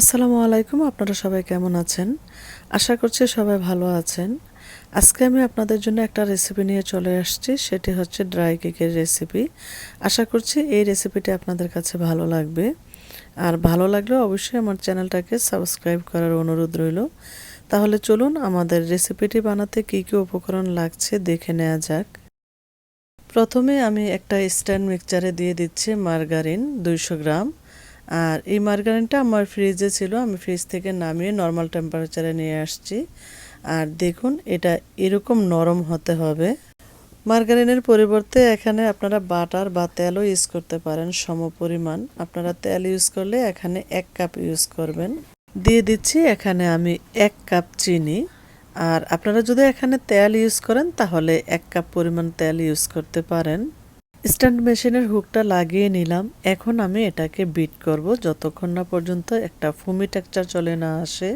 আসসালামু আলাইকুম, আপনারা সবাই কেমন আছেন? আশা করছি সবাই ভালো আছেন। আজকে আমি আপনাদের জন্য একটা রেসিপি নিয়ে চলে আসছি, সেটি হচ্ছে ড্রাই কেকের রেসিপি আশা করছি এই রেসিপিটি আপনাদের কাছে ভালো লাগবে। আর ভালো লাগলে অবশ্যই আমার চ্যানেলটাকে সাবস্ক্রাইব করার অনুরোধ রইল। তাহলে চলুন আমাদের রেসিপিটি বানাতে কী কী উপকরণ লাগছে দেখে নেওয়া যাক। প্রথমে আমি একটা স্ট্যান্ড মিক্সচারে দিয়ে দিচ্ছি মার্গারিন দুইশো গ্রাম। আর এই মার্গারিনটা আমার ফ্রিজে ছিল, আমি ফ্রিজ থেকে নামিয়ে নর্মাল টেম্পারেচারে নিয়ে আসছি। আর দেখুন, এটা এরকম নরম হতে হবে। মার্গারিনের পরিবর্তে এখানে আপনারা বাটার বা তেলও ইউজ করতে পারেন সম পরিমাণ। আপনারা তেল ইউজ করলে এখানে এক কাপ ইউজ করবেন। দিয়ে দিচ্ছি এখানে আমি এক কাপ চিনি। আর আপনারা যদি এখানে তেল ইউজ করেন, তাহলে এক কাপ পরিমাণ তেল ইউজ করতে পারেন। স্ট্যান্ড মেশিনের হুকটা লাগিয়ে নিলাম। এখন আমি এটাকে বিট করব যতক্ষণ না পর্যন্ত একটা ফুমি টেক্সচার চলে না আসে।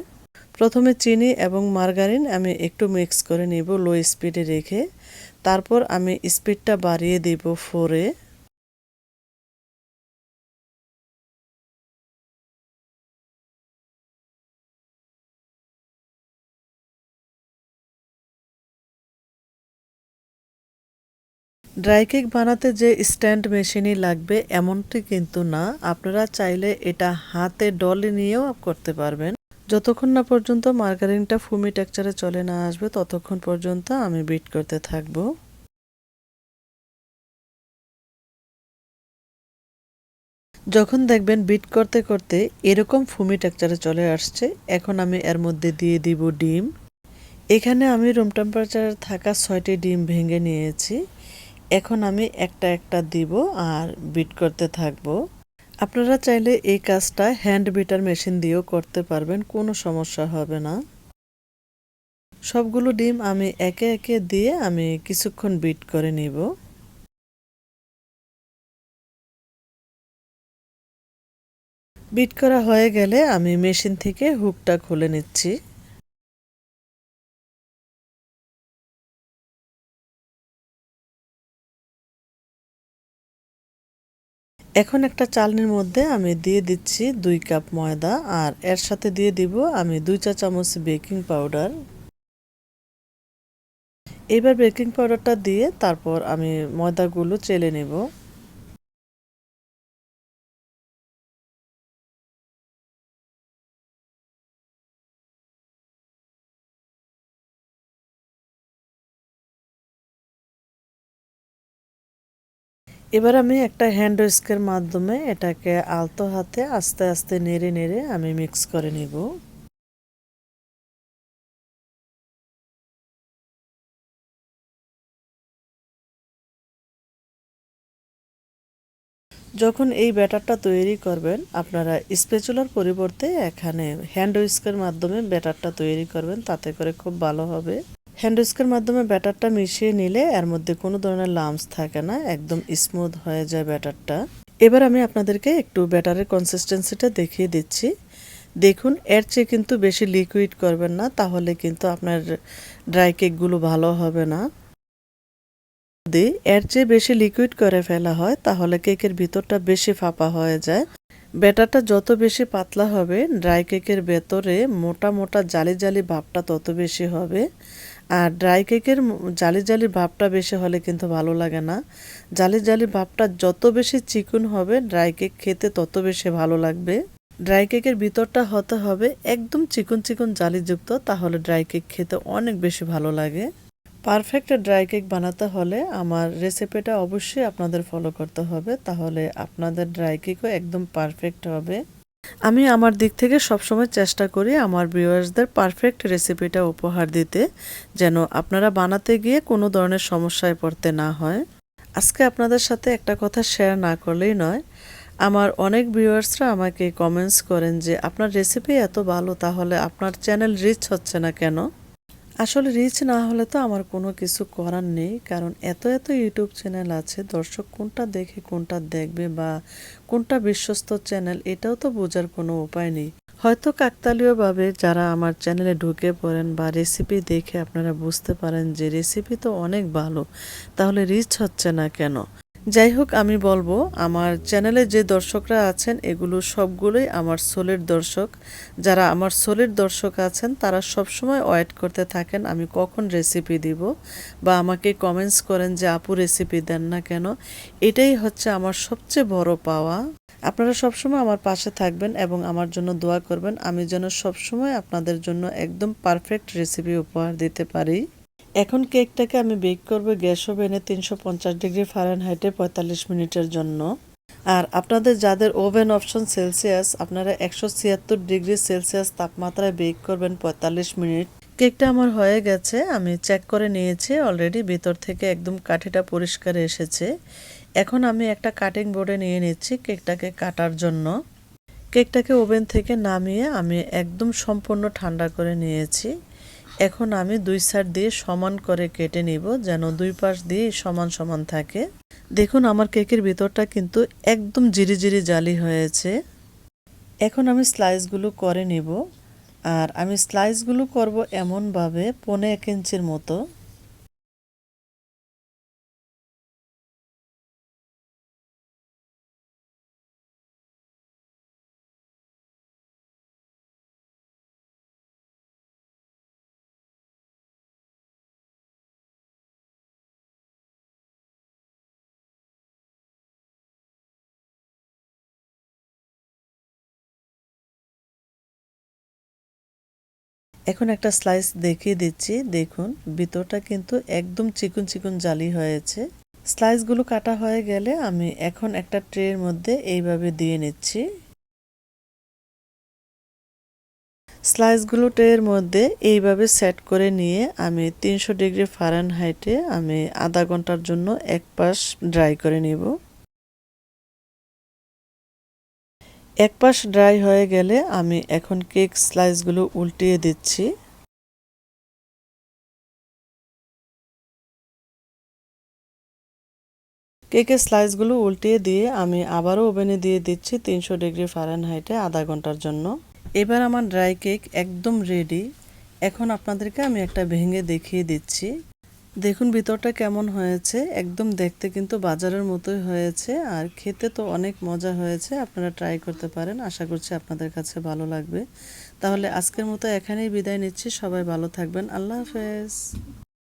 প্রথমে চিনি এবং মার্গারিন আমি একটু মিক্স করে নিব লো স্পিডে রেখে। তারপর আমি স্পিডটা বাড়িয়ে দেব ফোরে। ড্রাই কেক বানাতে যে স্ট্যান্ড মেশিনই লাগবে, এমনটি কিন্তু না। আপনারা চাইলে এটা হাতে ডলে নিয়েও করতে পারবেন। যতক্ষণ না পর্যন্ত মার্গারিনটা ফুমি টেক্সচারে চলে না আসবে, ততক্ষণ পর্যন্ত আমি বিট করতে থাকব। যখন দেখবেন বিট করতে করতে এরকম ফুমি টেক্সচারে চলে আসছে, এখন আমি এর মধ্যে দিয়ে দিব ডিম। এখানে আমি রুম টেম্পারেচারে থাকা ছয়টি ডিম ভেঙে নিয়েছি। এখন আমি একটা একটা দিব আর বিট করতে থাকব। আপনারা চাইলে এই কাজটা হ্যান্ড বিটার মেশিন দিয়েও করতে পারবেন, কোনো সমস্যা হবে না। সবগুলো ডিম আমি একে একে দিয়ে আমি কিছুক্ষণ বিট করে নিব। বিট করা হয়ে গেলে আমি মেশিন থেকে হুকটা খুলে নিচ্ছি। এখন একটা চালনির মধ্যে আমি দিয়ে দিচ্ছি দুই কাপ ময়দা আর এর সাথে দিয়ে দিব আমি দুই চা চামচ বেকিং পাউডার। এবার বেকিং পাউডারটা দিয়ে তারপর আমি ময়দাগুলো চেলে নেব। এবার আমি একটা হ্যান্ড উইস্কের মাধ্যমে এটাকে আলতো হাতে আস্তে আস্তে নেড়ে নেড়ে আমি মিক্স করে নিব। যখন এই ব্যাটারটা তৈরি করবেন, আপনারা স্পেচুলার পরিবর্তে এখানে হ্যান্ড উইস্কের মাধ্যমে ব্যাটারটা তৈরি করবেন, তাতে করে খুব ভালো হবে। হ্যান্ড উইস্কের মাধ্যমে ব্যাটারটা মিশিয়ে নিলে এর মধ্যে কোনো ধরনের লামস থাকে না, একদম স্মুথ হয়ে যায় ব্যাটারটা। এবার আমি আপনাদেরকে একটু ব্যাটারের কনসিস্টেন্সিটা দেখিয়ে দিচ্ছি। দেখুন, এর চেয়ে কিন্তু বেশি লিকুইড করবেন না, তাহলে কিন্তু আপনার ড্রাই কেকগুলো ভালো হবে না। যদি এর চেয়ে বেশি লিকুইড করে ফেলা হয়, তাহলে কেকের ভিতরটা বেশি ফাঁপা হয়ে যায়। ব্যাটারটা যত বেশি পাতলা হবে ড্রাই কেকের ভেতরে মোটা মোটা জালি জালি ভাবটা তত বেশি হবে। আর ড্রাই কেকের জালি জালি ভাবটা বেশি হলে কিন্তু ভালো লাগে না। জালি জালি ভাবটা যত বেশি চিকুন হবে ড্রাই কেক খেতে তত বেশি ভালো লাগবে। ড্রাই কেকের ভিতরটা হতে হবে একদম চিকন চিকন জালিযুক্ত, তাহলে ড্রাই কেক খেতে অনেক বেশি ভালো লাগে। পারফেক্ট ড্রাই কেক বানাতে হলে আমার রেসিপিটা অবশ্যই আপনাদের ফলো করতে হবে, তাহলে আপনাদের ড্রাই কেকও একদম পারফেক্ট হবে। আমি আমার দিক থেকে সবসময় চেষ্টা করি আমার ভিউয়ার্সদের পারফেক্ট রেসিপিটা উপহার দিতে, যেন আপনারা বানাতে গিয়ে কোনো ধরনের সমস্যায় পড়তে না হয়। আজকে আপনাদের সাথে একটা কথা শেয়ার না করলেই নয়। আমার অনেক ভিউয়ার্সরা আমাকে কমেন্টস করেন যে, আপনার রেসিপি এত ভালো, তাহলে আপনার চ্যানেল রিচ হচ্ছে না কেন? আসলে রিচ না হলে তো আমার কোনো কিছু করার নেই। কারণ এত এত ইউটিউব চ্যানেল আছে, দর্শক কোনটা দেখে, কোনটা দেখবে বা কোনটা বিশ্বস্ত চ্যানেল এটাও তো বোঝার কোনো উপায় নেই। হয়তো কাকতালীয়ভাবে যারা আমার চ্যানেলে ঢুকে পড়েন বা রেসিপি দেখে আপনারা বুঝতে পারেন যে রেসিপি তো অনেক ভালো, তাহলে রিচ হচ্ছে না কেন? যাই হোক আমি বলব, আমার চ্যানেলে যে দর্শকরা আছেন, এগুলো সবগুলোই আমার সোলের দর্শক। যারা আমার সোলের দর্শক আছেন, তারা সবসময় ওয়েট করতে থাকেন, আমি কখন রেসিপি দিব বা আমাকে কমেন্টস করেন যে, আপু রেসিপি দেন না কেন? এটাই হচ্ছে আমার সবচেয়ে বড় পাওয়া। আপনারা সবসময় আমার পাশে থাকবেন এবং আমার জন্য দোয়া করবেন, আমি যেন সবসময় আপনাদের জন্য একদম পারফেক্ট রেসিপি উপহার দিতে পারি। এখন কেকটাকে আমি বেক করব গ্যাস ওভেনে তিনশো পঞ্চাশ ডিগ্রি ফারেনহাইটে পঁয়তাল্লিশ মিনিটের জন্য। আর আপনাদের যাদের ওভেন অপশন সেলসিয়াস, আপনারা একশো ছিয়াত্তর ডিগ্রি সেলসিয়াস তাপমাত্রায় বেক করবেন পঁয়তাল্লিশ মিনিট। কেকটা আমার হয়ে গেছে, আমি চেক করে নিয়েছি অলরেডি ভিতর থেকে একদম কাঠিটা পরিষ্কার এসেছে। এখন আমি একটা কাটিং বোর্ডে নিয়ে নিচ্ছি কেকটাকে কাটার জন্য। কেকটাকে ওভেন থেকে নামিয়ে আমি একদম সম্পূর্ণ ঠান্ডা করে নিয়েছি। এখন আমি দুই সাইড দিয়ে সমান করে কেটে নিব যেন দুই পাশ দিয়ে সমান সমান থাকে। দেখুন, আমার কেকের ভিতরটা কিন্তু একদম জিরি জিরি জালি হয়েছে। এখন আমি স্লাইসগুলো করে নিব। আর আমি স্লাইসগুলো করব এমনভাবে পনে এক ইঞ্চির মতো। এখন একটা স্লাইস দেখিয়ে দিচ্ছি। দেখুন, ভিতরটা কিন্তু একদম চিকুন চিকুন জালি হয়েছে। স্লাইসগুলো কাটা হয়ে গেলে আমি এখন একটা ট্রের মধ্যে এইভাবে দিয়ে নিচ্ছি। স্লাইসগুলো ট্রের মধ্যে এইভাবে সেট করে নিয়ে আমি তিনশো ডিগ্রি ফারেনহাইটে আমি আধা ঘণ্টার জন্য এক পাশ ড্রাই করে নিব। এক পাশ ড্রাই হয়ে গেলে আমি এখন কেক স্লাইসগুলো উল্টিয়ে দিচ্ছি। কেকের স্লাইসগুলো উল্টিয়ে দিয়ে আমি আবারও ওভেনে দিয়ে দিচ্ছি তিনশো ডিগ্রি ফারেনহাইটে আধা ঘণ্টার জন্য। এবার আমার ড্রাই কেক একদম রেডি। এখন আপনাদেরকে আমি একটা ভেঙে দেখিয়ে দিচ্ছি। দেখুন, ভিতরটা কেমন হয়েছে? একদম দেখতে কিন্তু বাজারের মতোই হয়েছে। আর খেতে তো অনেক মজা হয়েছে। আপনারা ট্রাই করতে পারেন। আশা করছি আপনাদের কাছে ভালো লাগবে। তাহলে আজকের মতো এখানেই বিদায় নিচ্ছি। সবাই ভালো থাকবেন। আল্লাহ হাফেজ।